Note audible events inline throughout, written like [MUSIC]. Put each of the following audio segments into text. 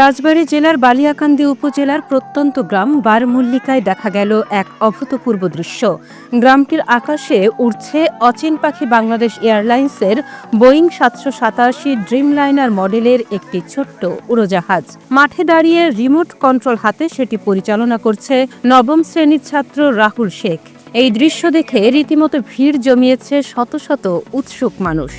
রাজবাড়ী জেলার বালিয়াকান্দি উপজেলার প্রত্যন্ত গ্রাম বারমল্লিকায় দেখা গেল এক অভূতপূর্ব দৃশ্য। গ্রামটির আকাশে উড়ছে অচিন পাখি বাংলাদেশ এয়ারলাইন্সের বোয়িং সাতশো সাতাশি ড্রিমলাইনার মডেলের একটি ছোট্ট উড়োজাহাজ। মাঠে দাঁড়িয়ে রিমোট কন্ট্রোল হাতে সেটি পরিচালনা করছে নবম শ্রেণির ছাত্র রাহুল শেখ। এই দৃশ্য দেখে রীতিমতো ভিড় জমিয়েছে শত শত উৎসুক মানুষ।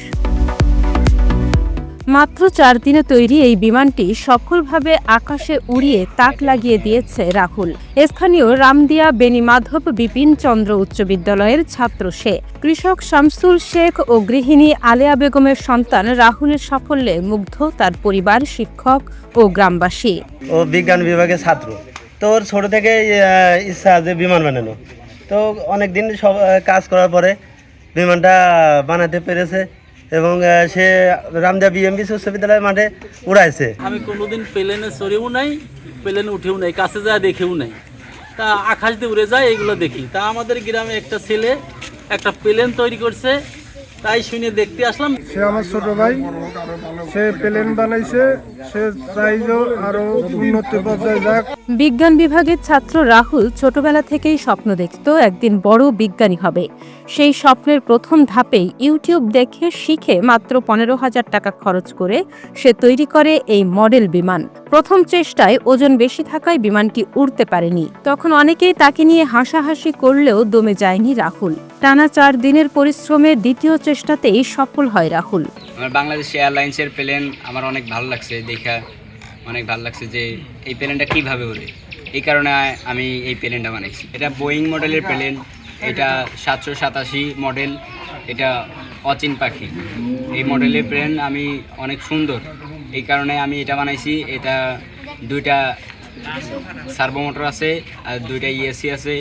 মাত্র চার দিনে তৈরি এই বিমানটি সফলভাবে আকাশে উড়িয়ে তাক লাগিয়ে দিয়েছে রাহুল। স্থানীয় রামদিয়া বেনিমাধব বিপিন চন্দ্র উচ্চ বিদ্যালয়ের ছাত্র সে। কৃষক শামসুল শেখ ও গৃহিণী আলেয়া বেগমের সন্তান রাহুলের সাফল্যে মুগ্ধ তার পরিবার, শিক্ষক ও গ্রামবাসী। ও বিজ্ঞান বিভাগের ছাত্র। তো ওর ছোটো থেকে ইচ্ছা যে বিমান বানানো। তো অনেক দিন সব কাজ করার পরে বিমানটা বানাতে পেরেছে। এবং সে রামদেব বিএমবি উচ্চ বিদ্যালয় মাঠে উড়াইছে। আমি কোনোদিন প্লেনে চড়েও নাই প্লেনে উঠেও নাই কাছে যা দেখেও নাই। তা আকাশ দিয়ে উড়ে যায় এগুলো দেখি। তা আমাদের গ্রামে একটা ছেলে একটা প্লেন তৈরি করছে তাই শুনে দেখতে আসলাম। সে আমার ছোট ভাই সে প্লেন বানাইছে সে চাইজও আরও উন্নতি পর্যায়ে যাক। বিজ্ঞান বিভাগের ছাত্র রাহুল ছোটবেলা থেকেই স্বপ্ন দেখত একদিন বড় বিজ্ঞানী হবে। সেই স্বপ্নের প্রথম ধাপেই ইউটিউব দেখে শিখে মাত্র পনেরো হাজার টাকা খরচ করে সে তৈরি করে এই মডেল বিমান। প্রথম চেষ্টায় ওজন বেশি থাকায় বিমানটি উড়তে পারেনি। তখন অনেকেই তাকে নিয়ে হাসাহাসি করলেও দমে যায়নি রাহুল। টানা চার দিনের পরিশ্রমে দ্বিতীয় চেষ্টাতেই সফল হয় রাহুল। আমার বাংলাদেশ এয়ারলাইন্সের প্লেন আমার অনেক ভালো লাগছে, দেখা অনেক ভালো লাগছে যে এই প্লেনটা কীভাবে ওড়ে? এই কারণে আমি এই প্লেনটা বানাইছি। এটা বোয়িং মডেলের প্লেন এটা সাতশো সাতাশি মডেল এটা অচিন পাখি। এই মডেলের প্লেন আমি অনেক সুন্দর। এই কারণে আমি এটা বানাইছি, এটা দুইটা সার্ভো মোটর আছে, আর দুইটা ইএসসি আছে,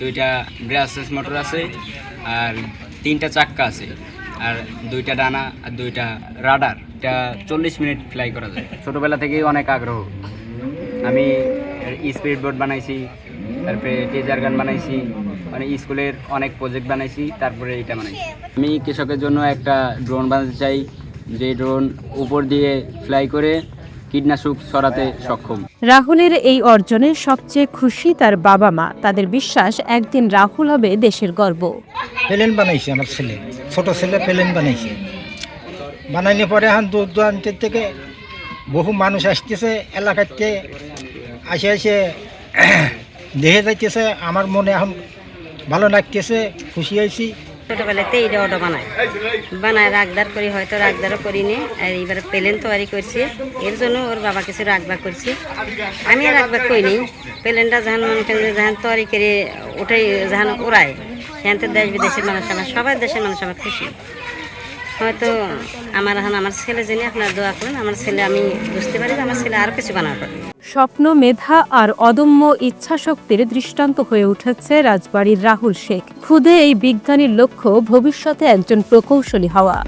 দুইটা ব্রাসেস মোটর আছে, আর তিনটা চাক্কা আছে, আর দুইটা ডানা, আর দুইটা রাডার। এটা চল্লিশ মিনিট ফ্লাই করা যায়। ছোটোবেলা থেকেই অনেক আগ্রহ। আমি স্পিড বোর্ড বানাইছি তারপরে টেজার গান বানাইছি মানে স্কুলের অনেক প্রজেক্ট বানাইছি তারপরে এটা বানাইছি। আমি কৃষকের জন্য একটা ড্রোন বানাতে চাই যে ড্রোন উপর দিয়ে ফ্লাই করে কীটনাশক ছড়াতে সক্ষম। রাহুলের এই অর্জনে সবচেয়ে খুশি তার বাবা মা। তাদের বিশ্বাস একদিন রাহুল হবে দেশের গর্ব। প্লেন বানাইছে আমার ছেলে। ছোট ছেলে প্লেন বানাইছে। বানাইলে পরে এখন দূর দূরান্তের থেকে বহু মানুষ আসতেছে এলাকাতে আসে আসে [CLEARS THROAT] দেখে যাইতেছে। আমার মনে এখন ভালো লাগতেছে, খুশি হয়েছি। ছোটবেলাতে এইটা অটো বানায়। বানায় রাগদার করি, হয়তো রাগদারও করিনি। আর এবার প্লেন তৈরি করছি। এর জন্য ওর বাবা কিছু রাগবাগ করছি। আমি রাগবাগ করিনি। প্লেনটা যখন মনে করেন যে যখন তৈরি করে ওটাই যখন ওড়ায়, সেখান তো দেশ বিদেশের মানুষ আমার সবাই দেশের মানুষ আমার খুশি। হয়তো আমার এখন আমার ছেলে জেনে আপনার দোয়া করেন, আমার ছেলে আমি বুঝতে পারি আমার ছেলে আরও কিছু বানাতে পারবে স্বপ্ন, মেধা আর অদম্য ইচ্ছাশক্তির দৃষ্টান্ত হয়ে উঠেছে রাজবাড়ির রাহুল শেখ। খুদে এই বিজ্ঞানীর লক্ষ্য ভবিষ্যতে একজন প্রকৌশলী হওয়া।